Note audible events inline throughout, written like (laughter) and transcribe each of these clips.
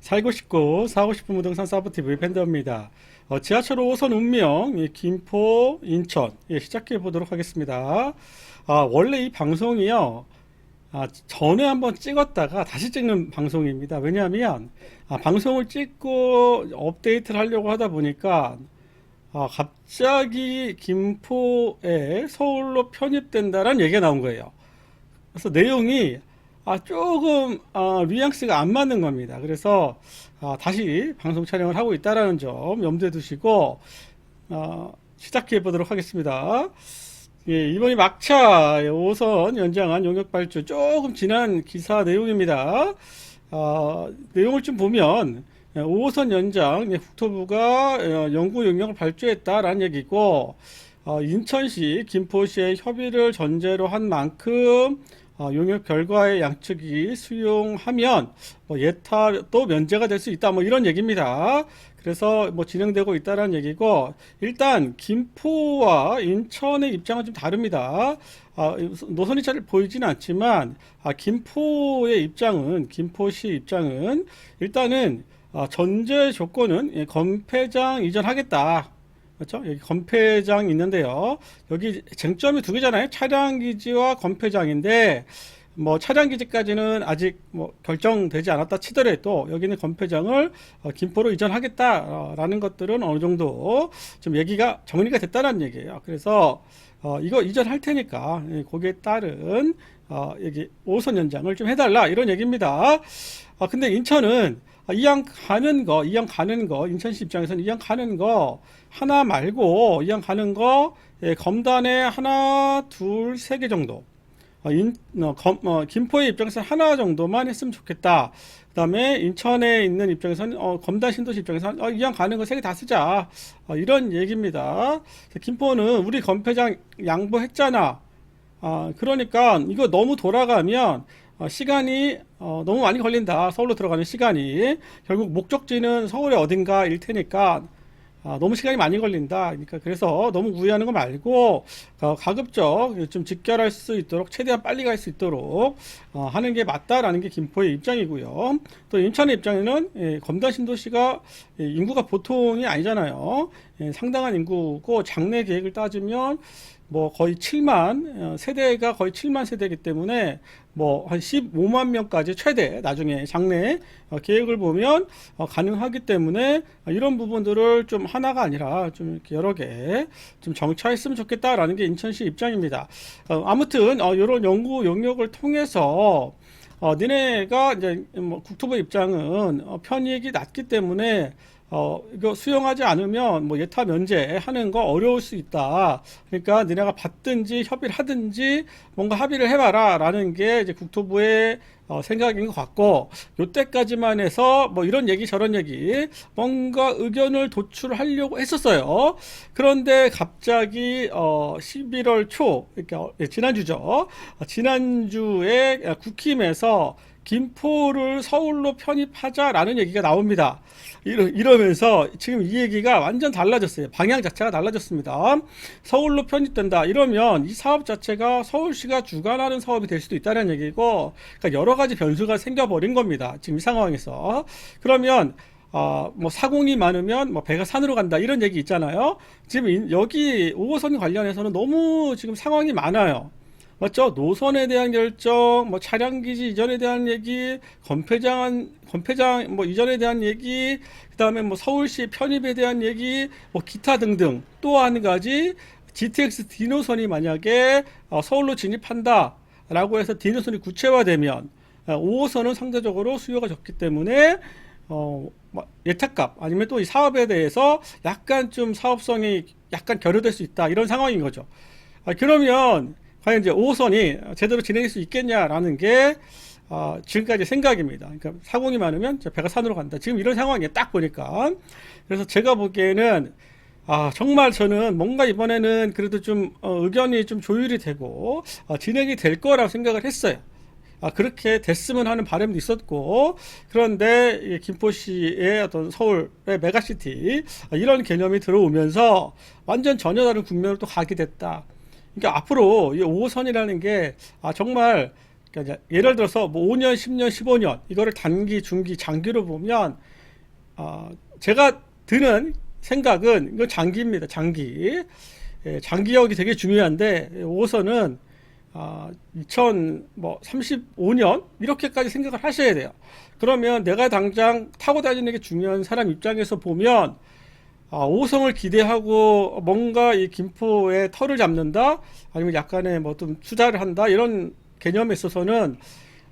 살고 싶고 사고 싶은 부동산 사브TV 팬더입니다. 어, 지하철 5호선 운명 예, 김포 인천 예, 시작해 보도록 하겠습니다. 아, 원래 이 방송이요. 아, 전에 한번 찍었다가 다시 찍는 방송입니다. 왜냐하면 아, 방송을 찍고 업데이트를 하려고 하다 보니까 아, 갑자기 김포에 서울로 편입된다라는 얘기가 나온 거예요. 그래서 내용이 아, 조금 아, 뉘앙스가 안 맞는 겁니다. 그래서 아, 다시 방송 촬영을 하고 있다라는 점 염두에 두시고 어, 시작해 보도록 하겠습니다. 예, 이번이 막차 5선 연장한 용역 발주 조금 지난 기사 내용입니다. 아, 내용을 좀 보면 5호선 연장 예, 국토부가 어, 연구 용역을 발주했다라는 얘기고 어, 인천시, 김포시의 협의를 전제로 한 만큼 어, 용역 결과의 양측이 수용하면 뭐 예타도 면제가 될 수 있다 뭐 이런 얘기입니다. 그래서 뭐 진행되고 있다라는 얘기고 일단 김포와 인천의 입장은 좀 다릅니다. 아, 노선이 잘 보이지는 않지만 아, 김포의 입장은 김포시 입장은 일단은 아, 전제 조건은 예, 건폐장 이전하겠다. 그렇죠? 여기 건폐장 있는데요. 여기 쟁점이 두 개잖아요. 차량 기지와 건폐장인데 뭐 차량 기지까지는 아직 뭐 결정되지 않았다 치더라도 여기는 건폐장을 어, 김포로 이전하겠다라는 것들은 어느 정도 좀 얘기가 정리가 됐다는 얘기예요. 그래서 어, 이거 이전할 테니까 예, 거기에 따른 어, 여기 5선 연장을 좀 해달라 이런 얘기입니다. 아, 근데 인천은 아, 이양 가는 거, 이양 가는 거, 인천시 입장에서는 이양 가는 거 하나 말고 이양 가는 거 예, 검단에 하나, 둘, 세 개 정도. 어, 인, 어, 검, 어, 김포의 입장에서 하나 정도만 했으면 좋겠다. 그 다음에 인천에 있는 입장에서는 어, 검단 신도시 입장에서 어, 이양 가는 거 세 개 다 쓰자. 어, 이런 얘기입니다. 김포는 우리 건폐장 양보했잖아. 아, 그러니까 이거 너무 돌아가면 어, 시간이 어, 너무 많이 걸린다. 서울로 들어가는 시간이 결국 목적지는 서울의 어딘가일 테니까 아, 너무 시간이 많이 걸린다. 그러니까 그래서 너무 우회하는 거 말고 어, 가급적 좀 직결할 수 있도록 최대한 빨리 갈 수 있도록 어, 하는 게 맞다라는 게 김포의 입장이고요. 또 인천의 입장에는 예, 검단 신도시가 예, 인구가 보통이 아니잖아요. 예, 상당한 인구고 장래 계획을 따지면 뭐 거의 7만 어, 세대가 거의 7만 세대이기 때문에 뭐 한 15만 명까지 최대 나중에 장래 어, 계획을 보면 어, 가능하기 때문에 이런 부분들을 좀 하나가 아니라 좀 여러 개 좀 정차했으면 좋겠다라는 게 인천시 입장입니다. 어, 아무튼 어, 이런 연구 용역을 통해서 어, 니네가 이제 뭐 국토부 입장은 어, 편익이 낮기 때문에 어, 이거 수용하지 않으면 뭐 예타 면제하는 거 어려울 수 있다. 그러니까 니네가 받든지 협의를 하든지 뭔가 합의를 해봐라 라는 게 이제 국토부의 어, 생각인 것 같고 요때까지만 해서 뭐 이런 얘기 저런 얘기 뭔가 의견을 도출하려고 했었어요. 그런데 갑자기 어 11월 초 그러니까 어, 예, 지난주죠. 어, 지난주에 국힘에서 김포를 서울로 편입하자라는 얘기가 나옵니다. 이러, 이러 면서 지금 이 얘기가 완전 달라졌어요. 방향 자체가 달라졌습니다. 서울로 편입된다. 이러면 이 사업 자체가 서울시가 주관하는 사업이 될 수도 있다는 얘기고, 그러니까 여러 가지 변수가 생겨버린 겁니다. 지금 이 상황에서. 그러면 어, 뭐 사공이 많으면 뭐 배가 산으로 간다 이런 얘기 있잖아요. 지금 인- 여기 5호선 관련해서는 너무 지금 상황이 많아요. 맞죠? 노선에 대한 결정, 뭐 차량 기지 이전에 대한 얘기, 건폐장 건폐장 뭐 이전에 대한 얘기, 그다음에 뭐 서울시 편입에 대한 얘기, 뭐 기타 등등 또 한 가지 GTX D 노선이 만약에 어, 서울로 진입한다라고 해서 D 노선이 구체화되면 어, 5호선은 상대적으로 수요가 적기 때문에 어, 뭐 예탁값 아니면 또 이 사업에 대해서 약간 좀 사업성이 약간 결여될 수 있다 이런 상황인 거죠. 아, 그러면 과연 이제 5호선이 제대로 진행할 수 있겠냐라는 게 아, 지금까지 생각입니다. 그러니까 사공이 많으면 배가 산으로 간다. 지금 이런 상황에 딱 보니까 그래서 제가 보기에는 아, 정말 저는 뭔가 이번에는 그래도 좀 어, 의견이 좀 조율이 되고 어, 진행이 될 거라고 생각을 했어요. 아, 그렇게 됐으면 하는 바람도 있었고, 그런데 이 김포시의 어떤 서울의 메가시티, 아, 이런 개념이 들어오면서 완전 전혀 다른 국면으로 또 가게 됐다. 그러니까 앞으로 이 5호선이라는 게 아, 정말 그러니까 예를 들어서 뭐 5년, 10년, 15년 이거를 단기, 중기, 장기로 보면 아, 제가 드는 생각은 이건 장기입니다. 장기. 예, 장기역이 되게 중요한데 5호선은 아, 2035년 이렇게까지 생각을 하셔야 돼요. 그러면 내가 당장 타고 다니는 게 중요한 사람 입장에서 보면 아, 5호선을 기대하고 뭔가 이 김포에 털을 잡는다 아니면 약간의 뭐 좀 투자를 한다 이런 개념에 있어서는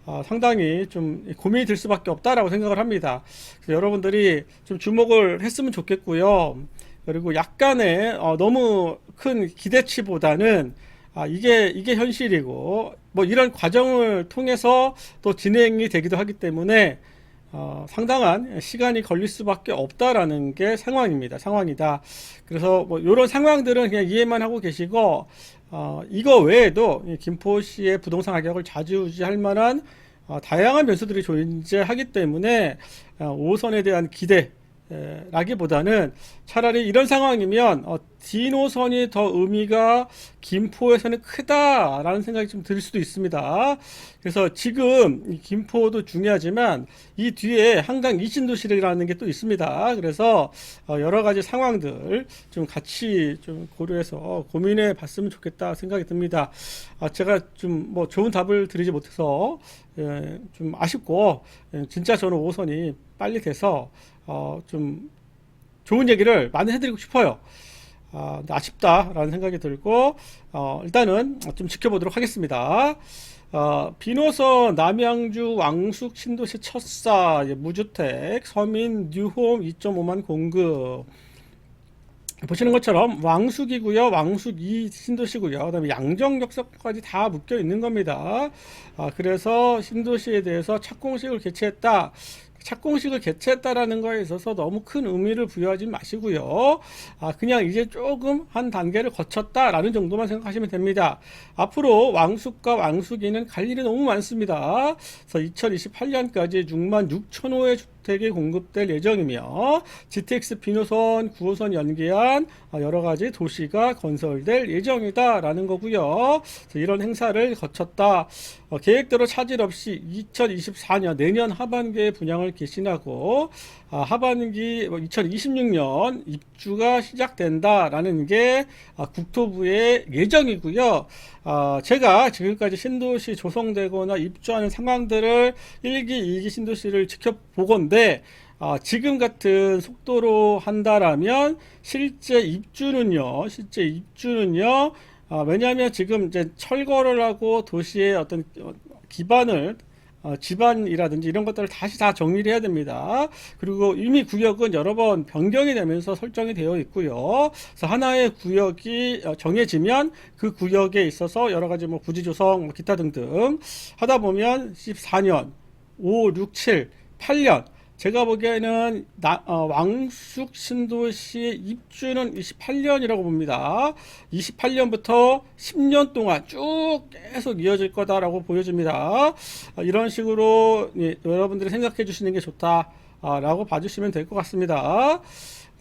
아, 상당히 좀 고민이 될 수밖에 없다라고 생각을 합니다. 그래서 여러분들이 좀 주목을 했으면 좋겠고요. 그리고 약간의 어, 너무 큰 기대치보다는 아, 이게 이게 현실이고 뭐 이런 과정을 통해서 또 진행이 되기도 하기 때문에 어, 상당한 시간이 걸릴 수밖에 없다라는 게 상황입니다. 상황이다. 그래서 뭐 이런 상황들은 그냥 이해만 하고 계시고 어, 이거 외에도 이 김포시의 부동산 가격을 좌지우지할 만한 어, 다양한 변수들이 존재하기 때문에 어, 5호선에 대한 기대 에, 라기보다는 차라리 이런 상황이면 어, 디노선이 더 의미가 김포에서는 크다라는 생각이 좀 들 수도 있습니다. 그래서 지금 이 김포도 중요하지만 이 뒤에 한강 이신도시라는 게 또 있습니다. 그래서 어, 여러 가지 상황들 좀 같이 좀 고려해서 고민해 봤으면 좋겠다 생각이 듭니다. 아, 제가 좀 뭐 좋은 답을 드리지 못해서 예, 좀 아쉽고 예, 진짜 저는 5호선이 빨리 돼서 어, 좀 좋은 얘기를 많이 해드리고 싶어요. 아, 아쉽다라는 생각이 들고 어, 일단은 좀 지켜보도록 하겠습니다. 어, 비노선 남양주 왕숙 신도시 첫사 무주택 서민 뉴홈 2.5만 공급 보시는 것처럼 왕숙이고요, 왕숙 2 신도시고요, 그다음에 양정역사까지 다 묶여 있는 겁니다. 아, 그래서 신도시에 대해서 착공식을 개최했다. 착공식을 개최했다라는 거에 있어서 너무 큰 의미를 부여하지 마시고요. 아, 그냥 이제 조금 한 단계를 거쳤다라는 정도만 생각하시면 됩니다. 앞으로 왕숙과 왕숙이는 갈 일이 너무 많습니다. 그래서 2028년까지 6만 6천 호의 주택이 공급될 예정이며 GTX 비노선 9호선 연계한 여러 가지 도시가 건설될 예정이다라는 거고요. 이런 행사를 거쳤다. 어, 계획대로 차질 없이 2024년 내년 하반기에 분양을 개시하고 아, 하반기 2026년 입주가 시작된다라는 게 아, 국토부의 예정이고요. 아, 제가 지금까지 신도시 조성되거나 입주하는 상황들을 1기, 2기 신도시를 지켜보건데 아, 지금 같은 속도로 한다라면 실제 입주는요, 실제 입주는요, 아, 왜냐하면 지금 이제 철거를 하고 도시의 어떤 어, 기반을 어, 집안이라든지 이런 것들을 다시 다 정리를 해야 됩니다. 그리고 이미 구역은 여러 번 변경이 되면서 설정이 되어 있고요. 그래서 하나의 구역이 어, 정해지면 그 구역에 있어서 여러 가지 뭐 부지 조성, 뭐 기타 등등 하다 보면 14년, 5, 6, 7, 8년 제가 보기에는 나, 어, 왕숙 신도시 입주는 28년이라고 봅니다. 28년부터 10년 동안 쭉 계속 이어질 거다라고 보여집니다. 어, 이런 식으로 예, 여러분들이 생각해 주시는 게 좋다라고 봐주시면 될 것 같습니다.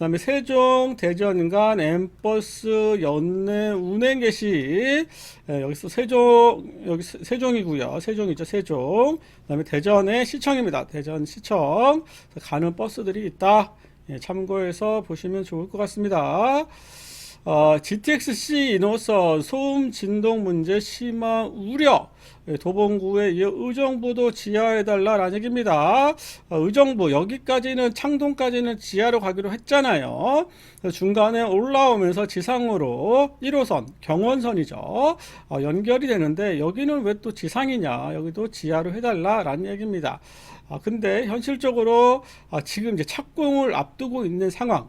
그다음에 세종 대전 간 엠버스 연내 운행 개시. 예, 여기서 세종 여기 세- 세종이고요. 세종이죠 세종. 그다음에 대전의 시청입니다. 대전 시청. 가는 버스들이 있다. 예, 참고해서 보시면 좋을 것 같습니다. 어, GTX-C 인호선 소음 진동 문제 심화 우려. 예, 도봉구에 이어 의정부도 지하해달라라는 얘기입니다. 어, 의정부 여기까지는 창동까지는 지하로 가기로 했잖아요. 중간에 올라오면서 지상으로 1호선 경원선이죠. 어, 연결이 되는데 여기는 왜 또 지상이냐? 여기도 지하로 해달라라는 얘기입니다. 아, 근데 현실적으로 아, 지금 이제 착공을 앞두고 있는 상황.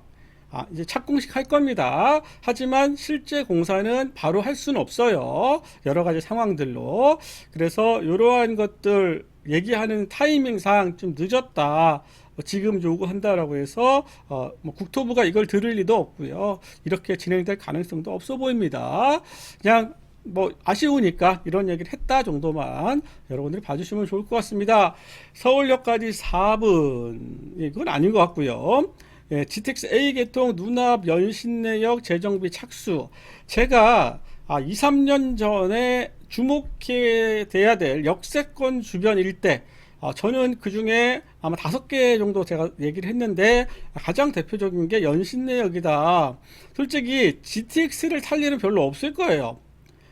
아, 이제 착공식 할 겁니다. 하지만 실제 공사는 바로 할 수는 없어요. 여러 가지 상황들로. 그래서 이러한 것들 얘기하는 타이밍상 좀 늦었다. 뭐 지금 요구한다라고 해서 어, 뭐 국토부가 이걸 들을 리도 없고요. 이렇게 진행될 가능성도 없어 보입니다. 그냥 뭐 아쉬우니까 이런 얘기를 했다 정도만 여러분들이 봐주시면 좋을 것 같습니다. 서울역까지 4분 이건 아닌 것 같고요. 예, GTX A 계통 눈앞 연신 내역 재정비 착수. 제가 아, 2, 3년 전에 주목해 돼야 될 역세권 주변 일대 아, 저는 그 중에 아마 다섯 개 정도 제가 얘기를 했는데 가장 대표적인 게 연신내역이다. 솔직히 GTX를 탈 일은 별로 없을 거예요.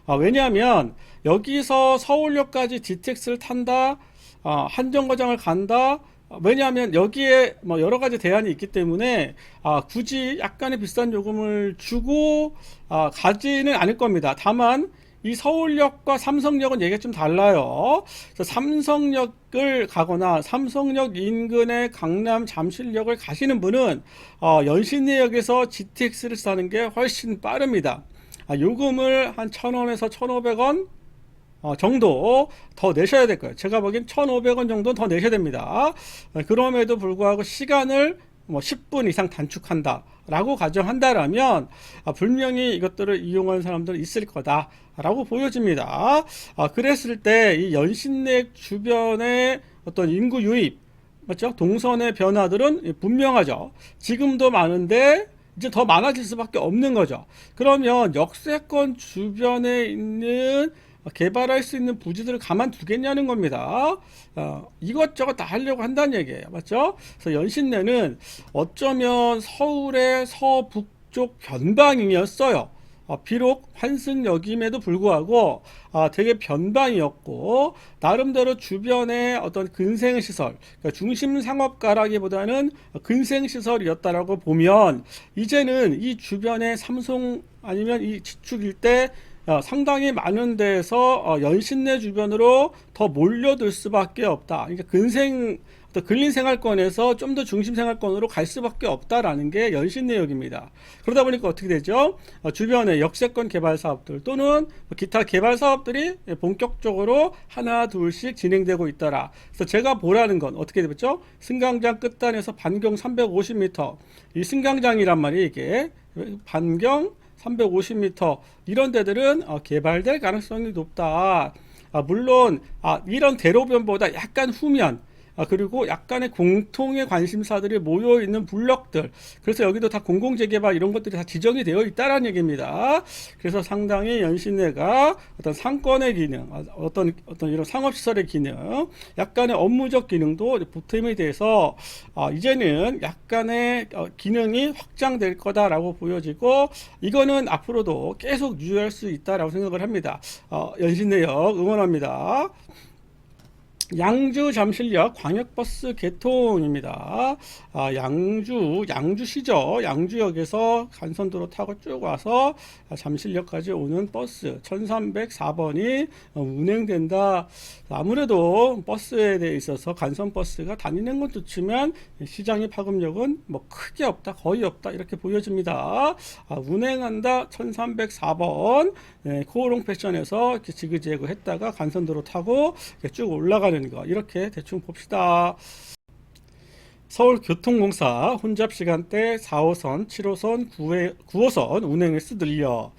아, 왜냐하면 여기서 서울역까지 GTX를 탄다, 아, 한정거장을 간다. 아, 왜냐하면 여기에 뭐 여러 가지 대안이 있기 때문에 아, 굳이 약간의 비싼 요금을 주고 아, 가지는 않을 겁니다. 다만 이 서울역과 삼성역은 얘기가 좀 달라요. 삼성역을 가거나 삼성역 인근의 강남 잠실역을 가시는 분은 어, 연신내역에서 GTX를 사는 게 훨씬 빠릅니다. 아, 요금을 한 1,000원에서 1,500원 어, 정도 더 내셔야 될 거예요. 제가 보기엔 1,500원 정도 더 내셔야 됩니다. 어, 그럼에도 불구하고 시간을 뭐 10분 이상 단축한다. 라고 가정한다라면 아, 분명히 이것들을 이용하는 사람들은 있을 거다라고 보여집니다. 아, 그랬을 때 이 연신내 주변의 어떤 인구 유입, 맞죠? 동선의 변화들은 분명하죠. 지금도 많은데 이제 더 많아질 수밖에 없는 거죠. 그러면 역세권 주변에 있는 개발할 수 있는 부지들을 가만두겠냐는 겁니다. 어, 이것저것 다 하려고 한다는 얘기예요. 맞죠? 그래서 연신내는 어쩌면 서울의 서북쪽 변방이었어요. 어, 비록 환승역임에도 불구하고 아, 되게 변방이었고 나름대로 주변에 어떤 근생시설, 그러니까 중심 상업가라기보다는 근생시설이었다라고 보면 이제는 이 주변에 삼성 아니면 이 지축 일대 어, 상당히 많은 데서 어, 연신내 주변으로 더 몰려들 수밖에 없다. 그러니까 근생 어떤 근린 생활권에서 좀 더 중심 생활권으로 갈 수밖에 없다라는 게 연신 내역입니다. 그러다 보니까 어떻게 되죠? 어, 주변에 역세권 개발 사업들 또는 뭐 기타 개발 사업들이 본격적으로 하나 둘씩 진행되고 있더라. 그래서 제가 보라는 건 어떻게 되죠? 승강장 끝단에서 반경 350m 이 승강장이란 말이 이게 반경 350m 이런 데들은 어, 개발될 가능성이 높다. 아, 물론 아, 이런 대로변보다 약간 후면 아, 그리고 약간의 공통의 관심사들이 모여 있는 블럭들. 그래서 여기도 다 공공 재개발 이런 것들이 다 지정이 되어 있다라는 얘기입니다. 그래서 상당히 연신내가 어떤 상권의 기능, 아, 어떤 어떤 이런 상업 시설의 기능, 약간의 업무적 기능도 보탬이 돼서 아, 이제는 약간의 어, 기능이 확장될 거다라고 보여지고 이거는 앞으로도 계속 유지할 수 있다라고 생각을 합니다. 어, 연신내역 응원합니다. 양주 잠실역 광역버스 개통입니다. 아, 양주 양주시죠. 양주역에서 간선도로 타고 쭉 와서 잠실역까지 오는 버스 1304번이 운행된다. 아무래도 버스에 대해 있어서 간선 버스가 다니는 건 좋지만 시장의 파급력은 뭐 크게 없다, 거의 없다 이렇게 보여집니다. 아, 운행한다 1304번 네, 코오롱 패션에서 지그재그 했다가 간선도로 타고 쭉 올라가는 거 이렇게 대충 봅시다. 서울교통공사 혼잡 시간대 4호선, 7호선, 9회, 9호선 운행을 쓰들려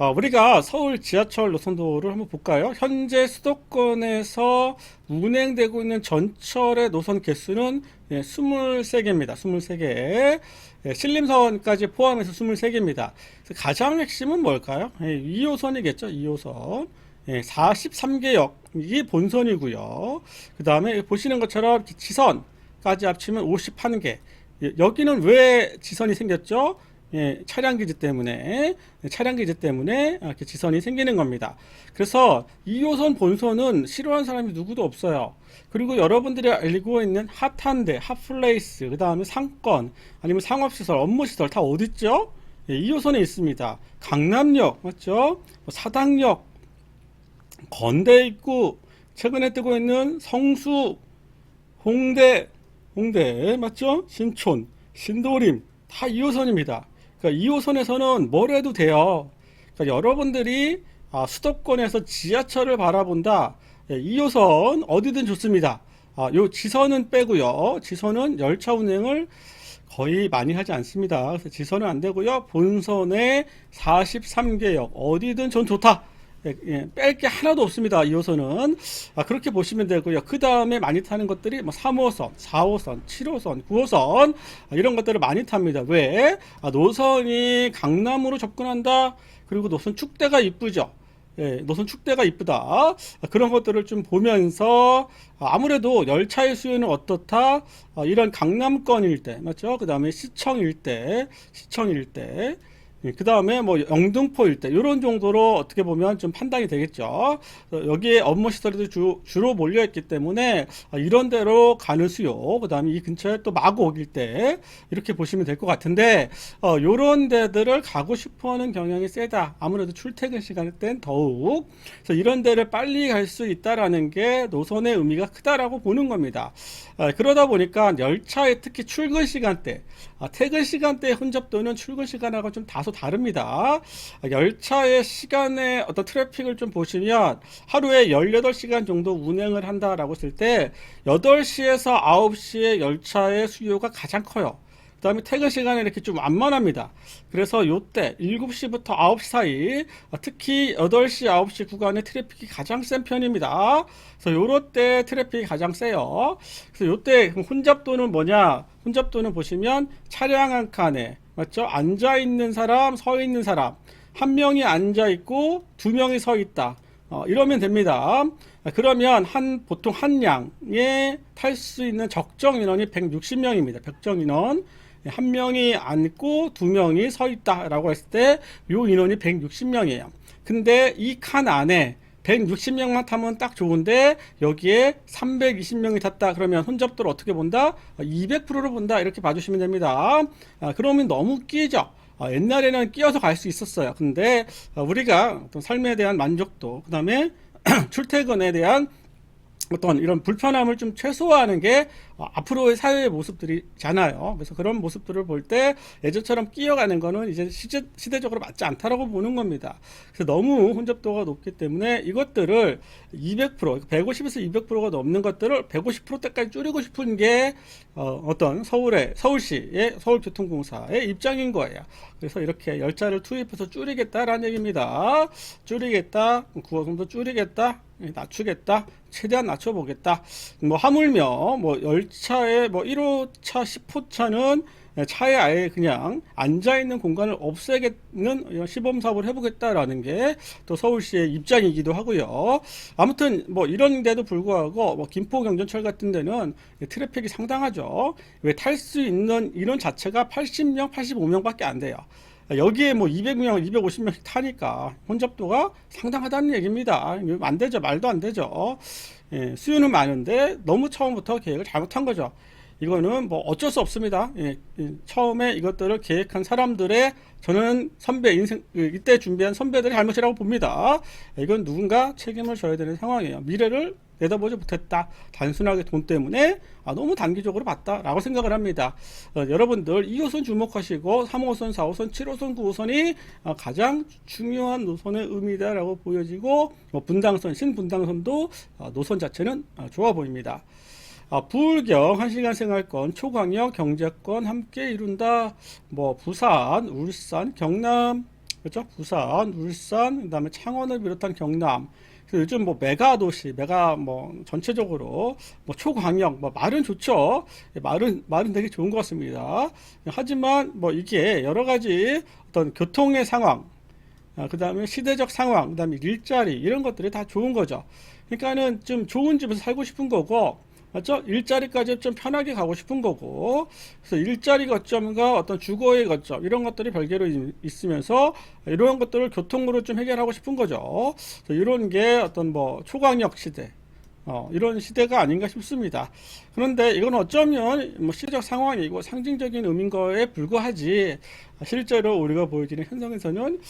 어, 우리가 서울 지하철 노선도를 한번 볼까요? 현재 수도권에서 운행되고 있는 전철의 노선 개수는 예, 23개입니다. 23개. 예, 신림선까지 포함해서 23개입니다. 가장 핵심은 뭘까요? 예, 2호선이겠죠. 2호선. 예, 43개역. 이게 본선이고요. 그 다음에 보시는 것처럼 지선까지 합치면 51개. 예, 여기는 왜 지선이 생겼죠? 예, 차량 기지 때문에 차량 기지 때문에 이렇게 지선이 생기는 겁니다. 그래서 2호선 본선은 싫어하는 사람이 누구도 없어요. 그리고 여러분들이 알고 있는 핫한데, 핫플레이스, 그 다음에 상권, 아니면 상업시설, 업무시설 다 어딨죠? 예, 2호선에 있습니다. 강남역, 맞죠? 뭐 사당역, 건대 입구, 최근에 뜨고 있는 성수, 홍대, 홍대, 맞죠? 신촌, 신도림, 다 2호선입니다. 그러니까 2호선에서는 뭘 해도 돼요. 그러니까 여러분들이 아, 수도권에서 지하철을 바라본다. 예, 2호선 어디든 좋습니다. 아, 요 지선은 빼고요. 지선은 열차 운행을 거의 많이 하지 않습니다. 그래서 지선은 안 되고요. 본선에 43개역 어디든 전 좋다. 뺄 게 하나도 없습니다. 2호선은. 아, 그렇게 보시면 되고요. 그 다음에 많이 타는 것들이 뭐 3호선, 4호선, 7호선, 9호선 아, 이런 것들을 많이 탑니다. 왜? 아, 노선이 강남으로 접근한다. 그리고 노선 축대가 이쁘죠. 예, 노선 축대가 이쁘다. 아, 그런 것들을 좀 보면서 아, 아무래도 열차의 수요는 어떻다. 아, 이런 강남권 일대 맞죠? 그 다음에 시청 일대, 시청 일 대. 그 다음에 뭐 영등포 일대 이런 정도로 어떻게 보면 좀 판단이 되겠죠. 어, 여기에 업무 시설이 주, 주로 몰려 있기 때문에 아, 이런 데로 가는 수요. 그 다음에 이 근처에 또 마곡 일대 이렇게 보시면 될 것 같은데 어, 요런 데들을 가고 싶어하는 경향이 세다. 아무래도 출퇴근 시간 땐 더욱 그래서 이런 데를 빨리 갈 수 있다라는 게 노선의 의미가 크다라고 보는 겁니다. 아, 그러다 보니까 열차의 특히 출근 시간대, 아, 퇴근 시간대의 혼잡도는 출근 시간하고 좀 다소 다릅니다. 아, 열차의 시간의 어떤 트래픽을 좀 보시면 하루에 18시간 정도 운행을 한다라고 했을 때 8시에서 9시에 열차의 수요가 가장 커요. 그 다음에 퇴근 시간에 이렇게 좀 완만합니다. 그래서 요때 7시부터 9시 사이 아, 특히 8시, 9시 구간의 트래픽이 가장 센 편입니다. 그래서 요럴 때 트래픽이 가장 세요. 그래서 요때 혼잡도는 뭐냐? 혼잡도는 보시면 차량 한 칸에 맞죠? 앉아 있는 사람, 서 있는 사람 한 명이 앉아 있고 두 명이 서 있다. 어, 이러면 됩니다. 아, 그러면 한 보통 한 양에 탈 수 있는 적정 인원이 160명입니다. 적정 인원. 한 명이 앉고 두 명이 서 있다라고 했을 때 요 인원이 160명이에요. 근데 이 칸 안에 160명만 타면 딱 좋은데 여기에 320명이 탔다 그러면 혼잡도를 어떻게 본다? 200%로 본다 이렇게 봐주시면 됩니다. 아, 그러면 너무 끼죠. 아, 옛날에는 끼어서 갈 수 있었어요. 근데 아, 우리가 어떤 삶에 대한 만족도, 그 다음에 (clears throat) 출퇴근에 대한 어떤 이런 불편함을 좀 최소화하는 게 어, 앞으로의 사회의 모습들이잖아요. 그래서 그런 모습들을 볼 때 예전처럼 끼어가는 거는 이제 시제, 시대적으로 맞지 않다라고 보는 겁니다. 그래서 너무 혼잡도가 높기 때문에 이것들을 200% 150에서 200%가 넘는 것들을 150%대까지 줄이고 싶은 게 어, 어떤 서울의 서울시의 서울교통공사의 입장인 거예요. 그래서 이렇게 열차를 투입해서 줄이겠다라는 얘기입니다. 줄이겠다, 9호선도 줄이겠다, 낮추겠다, 최대한 낮춰보겠다. 뭐 하물며 뭐 열 차의 뭐 1호차, 10호차는 차에 아예 그냥 앉아 있는 공간을 없애겠는 시범 사업을 해보겠다라는 게 또 서울시의 입장이기도 하고요. 아무튼 뭐 이런데도 불구하고 뭐 김포 경전철 같은 데는 트래픽이 상당하죠. 왜 탈 수 있는 인원 자체가 80명, 85명밖에 안 돼요. 여기에 뭐 200명, 250명씩 타니까 혼잡도가 상당하다는 얘기입니다. 안 되죠. 말도 안 되죠. 예, 수요는 많은데 너무 처음부터 계획을 잘못한 거죠. 이거는 뭐 어쩔 수 없습니다. 예, 예, 처음에 이것들을 계획한 사람들의 저는 선배 인생 그 이때 준비한 선배들의 잘못이라고 봅니다. 이건 누군가 책임을 져야 되는 상황이에요. 미래를 내다보지 못했다. 단순하게 돈 때문에 아, 너무 단기적으로 봤다라고 생각을 합니다. 어, 여러분들 2호선 주목하시고 3호선, 4호선, 7호선, 9호선이 어, 가장 중요한 노선의 의미다라고 보여지고 뭐 분당선, 신분당선도 어, 노선 자체는 어, 좋아 보입니다. 아, 부울경 1시간 생활권, 초강력 경제권 함께 이룬다. 뭐 부산, 울산, 경남 그렇죠? 부산, 울산, 그다음에 창원을 비롯한 경남. 그래서 요즘 뭐 메가 도시, 메가 뭐 전체적으로 뭐 초광역, 뭐 말은 좋죠. 예, 말은 말은 되게 좋은 것 같습니다. 하지만 뭐 이게 여러 가지 어떤 교통의 상황, 아, 그다음에 시대적 상황, 그 다음에 일자리 이런 것들이 다 좋은 거죠. 그러니까는 좀 좋은 집에서 살고 싶은 거고 맞죠? 일자리까지 좀 편하게 가고 싶은 거고, 그래서 일자리 거점과 어떤 주거의 거점, 이런 것들이 별개로 이- 있으면서, 이런 것들을 교통으로 좀 해결하고 싶은 거죠. 이런 게 어떤 뭐 초강력 시대, 어, 이런 시대가 아닌가 싶습니다. 그런데 이건 어쩌면 뭐 시대적 상황이고 상징적인 의미인 거에 불과하지, 실제로 우리가 보여지는 현상에서는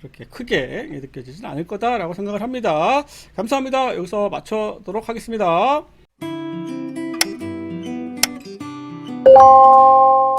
그렇게 크게 느껴지진 않을 거다라고 생각을 합니다. 감사합니다. 여기서 마쳐도록 하겠습니다. Música